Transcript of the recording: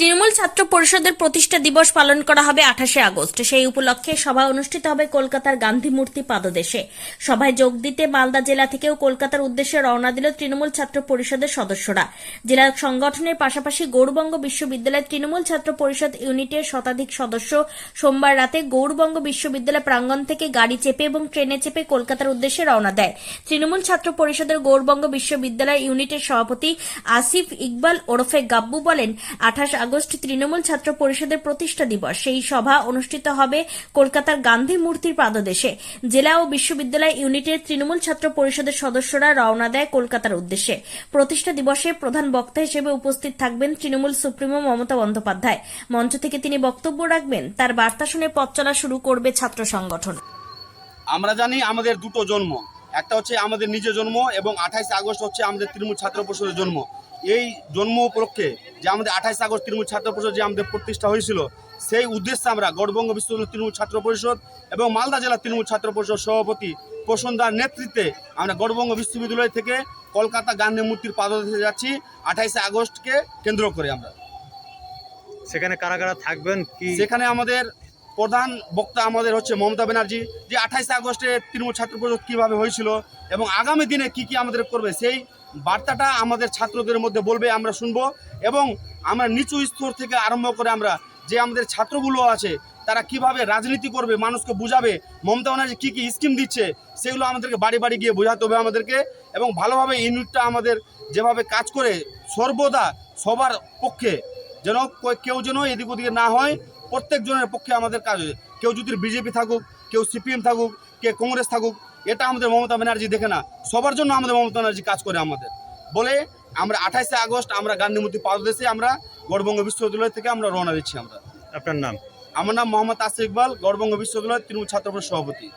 তৃণমূল ছাত্র পরিষদের প্রতিষ্ঠা দিবস পালন করা হবে আঠাশে আগস্ট। সেই উপলক্ষে সভা অনুষ্ঠিত হবে কলকাতার গান্ধী মূর্তি পাদদেশে। সভায় যোগ দিতে মালদা জেলা থেকেও কলকাতার উদ্দেশ্যে রওনা দিল তৃণমূল ছাত্র পরিষদের সদস্যরা। জেলা সংগঠনের পাশাপাশি গৌরবঙ্গ বিশ্ববিদ্যালয়ের তৃণমূল ছাত্র পরিষদ ইউনিটের শতাধিক সদস্য সোমবার রাতে গৌরবঙ্গ বিশ্ববিদ্যালয় প্রাঙ্গণ থেকে গাড়ি চেপে এবং ট্রেনে চেপে কলকাতার উদ্দেশ্যে রওনা দেয়। তৃণমূল ছাত্র পরিষদের গৌরবঙ্গ বিশ্ববিদ্যালয় ইউনিটের সভাপতি আসিফ ইকবাল ওরফে গাব্বু বলেন, আঠাশ আগস্ট তৃণমূল ছাত্র পরিষদের প্রতিষ্ঠা দিবস। সেই সভা অনুষ্ঠিত হবে কলকাতার গান্ধী মূর্তির পাদদেশে। জেলা ও বিশ্ববিদ্যালয় ইউনিটের তৃণমূল ছাত্র পরিষদের সদস্যরা রওনা দেয় কলকাতার উদ্দেশ্যে। প্রতিষ্ঠা দিবসে প্রধান বক্তা হিসেবে উপস্থিত থাকবেন তৃণমূল সুপ্রিমো মমতা বন্দ্যোপাধ্যায়। মঞ্চ থেকে তিনি বক্তব্য রাখবেন। তার বার্তা শুনে পথ চলা শুরু করবে ছাত্র সংগঠন। আমরা জানি আমাদের দুটো জন্ম। একটা হচ্ছে আমাদের নিজের জন্ম এবং আঠাইশে আগস্ট হচ্ছে আমাদের তৃণমূল ছাত্র পরিষদের জন্ম। এই জন্ম উপলক্ষে যে আমাদের আঠাইশে আগস্ট তৃণমূল ছাত্র পরিষদ যে আমাদের প্রতিষ্ঠা হয়েছিল সেই উদ্দেশ্যে আমরা গৌরবঙ্গ বিশ্ববিদ্যালয় তৃণমূল ছাত্র পরিষদ এবং মালদা জেলা তৃণমূল ছাত্র পরিষদ সভাপতি প্রসন্দার নেতৃত্বে আমরা গৌরবঙ্গ বিশ্ববিদ্যালয় থেকে কলকাতা গান্ধী মূর্তির পাদদেশে যাচ্ছি। আঠাইশে আগস্টকে কেন্দ্র করে আমরা। সেখানে কারা কারা থাকবেন? কি সেখানে আমাদের প্রধান বক্তা আমাদের হচ্ছে মমতা ব্যানার্জি, যে আঠাইশে আগস্টে তৃণমূল ছাত্র পরিষদ কীভাবে হয়েছিল এবং আগামী দিনে কি কি আমাদের করবে, সেই বার্তাটা আমাদের ছাত্রদের মধ্যে বলবে, আমরা শুনব এবং আমরা নিচু স্তর থেকে আরম্ভ করে আমরা যে আমাদের ছাত্রগুলো আছে, তারা কীভাবে রাজনীতি করবে, মানুষকে বুঝাবে, মমতা ব্যানার্জি কী কী স্কিম দিচ্ছে, সেগুলো আমাদেরকে বাড়ি বাড়ি গিয়ে বোঝাতে হবে আমাদেরকে এবং ভালোভাবে ইউনিটটা আমাদের যেভাবে কাজ করে সর্বদা সবার পক্ষে যেন কেউ যেন এদিক ওদিকে না হয় প্রত্যেকজনের পক্ষে আমাদের কাজ হয়েছে। কেউ যদি বিজেপি থাকুক কেউ সিপিএম থাকুক কে কংগ্রেস থাকুক এটা আমাদের মমতা ব্যানার্জি দেখে না। সবার জন্য আমাদের মমতা ব্যানার্জি কাজ করে আমাদের। বলে আমরা আঠাশে আগস্ট আমরা গান্ধীমূর্তি পাদদেশে আমরা গড়বঙ্গ বিশ্ববিদ্যালয় থেকে আমরা রওনা দিচ্ছি আমরা। আপনার নাম? আমার নাম মোহাম্মদ আসিফ ইকবাল গড়বঙ্গ বিশ্ববিদ্যালয় তৃণমূল ছাত্র সভাপতি।